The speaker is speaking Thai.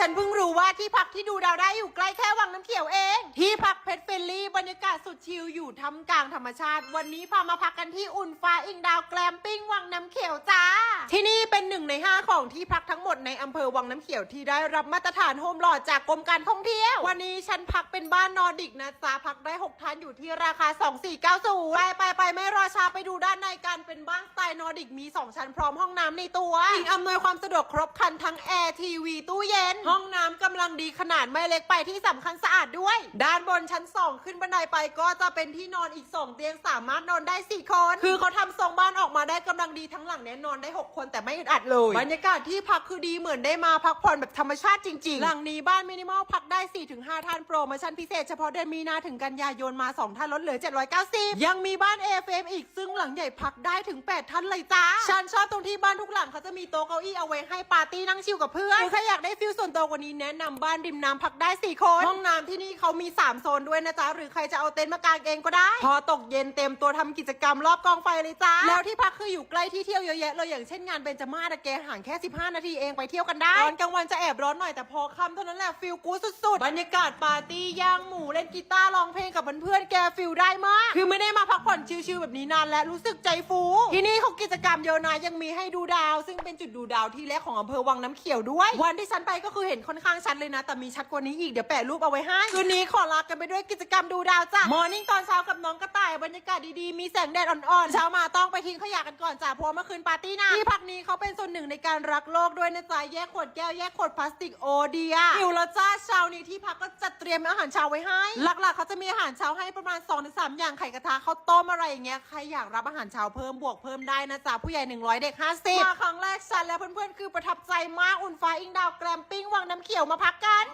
ฉันเพิ่งรู้ว่าที่พักที่ดูดาวได้อยู่ใกล้แค่วังน้ำเขียวเอง ที่พักเพชรเฟลลี่บรรยากาศสุดชิลอยู่ท่ามกลางธรรมชาติ วันนี้พามาพักกันที่อุ่นฟ้าอิงดาวแกลมปิ้งวังน้ำเขียวจ้า ที่นี่เป็นหนึ่งในห้าของที่พักทั้งหมดในอำเภอวังน้ำเขียวที่ได้รับมาตรฐานโฮมหลอดจากกรมการท่องเที่ยว วันนี้ฉันพักเป็นบ้านนอร์ดิกนะจ๊ะพักได้หกท่านอยู่ที่ราคา 2490ไปไปไปไม่าไปดูด้านในกันเป็นบ้านสไตล์นอร์ดิกมีสองชั้นพร้อมห้องน้ำในตัวสิ่งอำนวยความสะดวกครบครันทั้งแอร์ทีวีตู้เย็น ห้องน้ำกำลังดีขนาดไม่เล็กไปที่สำคัญสะอาดด้วย ด้านบนชั้น 2 ขึ้นบันไดไปก็จะเป็นที่นอนอีก 2 เตียงสามารถนอนได้ 4 คน คือเขาทำทรงบ้านออกมาได้กำลังดีทั้งหลังแน่นอนได้ 6 คนแต่ไม่อึดอัดเลยบรรยากาศที่พักคือดีเหมือนได้มาพักผ่อนแบบธรรมชาติจริงๆ หลังนี้บ้านมินิมอลพักได้ 4-5 ท่านโปรโมชั่นพิเศษเฉพาะเดือนมีนาถึงกันยายนมา 2 ท่านลดเหลือ 790 ยังมีบ้าน AFM อีกซึ่งหลังใหญ่พักได้ถึง 8 ท่านเลยจ้า ฉันชอบตรงที่บ้านทุกหลังเขาจะมีโต๊ะเก้าอี้เอาไว้ให้ปาร์ตี้นั่งชิลกับเพื่อนหรือใครอยากได้ฟิลส่วนตัวกว่านี้แนะนำบ้านริมน้ำพักได้ 4 คน ห้องน้ำที่นี่เขามี 3 โซนด้วยนะจ๊ะ หรือใครจะเอาเต็นท์มากางเองก็ได้ พอตกเย็นเต็มตัวทำกิจกรรมรอบกองไฟเลยจ้า แล้วที่พักคืออยู่ใกล้ที่เที่ยวเยอะแยะเลยอย่างเช่นงานเบญจมาศอะแกห่างแค่ 15 นาทีเองไปเที่ยวกันได้ตอนกลางวันจะแอบร้อนหน่อยแต่พอค่ำเท่านั้นแหละฟิลกู๊ดสุดๆบรรยากาศปาร์ตี้ย่างหมูเล่นกีตาร์ร้องเพลงกับเพื่อนๆแกฟิลได้มาก คือไม่ได้มาพักผ่อนชิลๆแบบนี้นานและรู้สึกใจฟู ที่นี่เขากิจกรรมเยอะนะยังมีให้ดูดาว ซึ่งเป็นจุดดูดาวที่แรกของอำเภอวังน้ำเขียวด้วย วันที่ฉันไปก็คือเห็นค่อนข้างชัดเลยนะ แต่มีชัดกว่านี้อีกเดี๋ยวแปะรูปเอาไว้ให้คืนนี้ขอลากันไปด้วยกิจกรรมดูดาวจ้ะมอร์นิ่งตอนเช้ากับน้องกระต่ายบรรยากาศดีๆมีแสงแดดอ่อนๆเช้ามาต้องไปทิ้งขยะกันก่อนจ้ะเพราะว่าเมื่อคืนปาร์ตี้นะที่พักนี้เขาเป็นส่วนหนึ่งในการรักโลกด้วยนะจ๊ะแยกขวดแก้วแยกขวดพลาสติกโอเดียหิวแล้วจ้าเช้านี้ที่พักก็จัดเตรียมอาหารเช้าไว้ให้หลักๆเขาจะมีอาหารเช้าให้ประมาณ2อถึงสอย่างไข่กระทะข้าวต้มอะไรอย่างเงี้ยใครอยากรับอาหารเช้าเพิ่มบวกเพิ่มได้นะจ๊ะผู้ใหญ่ 100 เด็ก 50 มาครั้งแรกฉันและเพื่อนๆคือประทับใจมากอุ่นฟ้าอิงดาวแกรมปิ้งวังน้ำเขียวมาพักกัน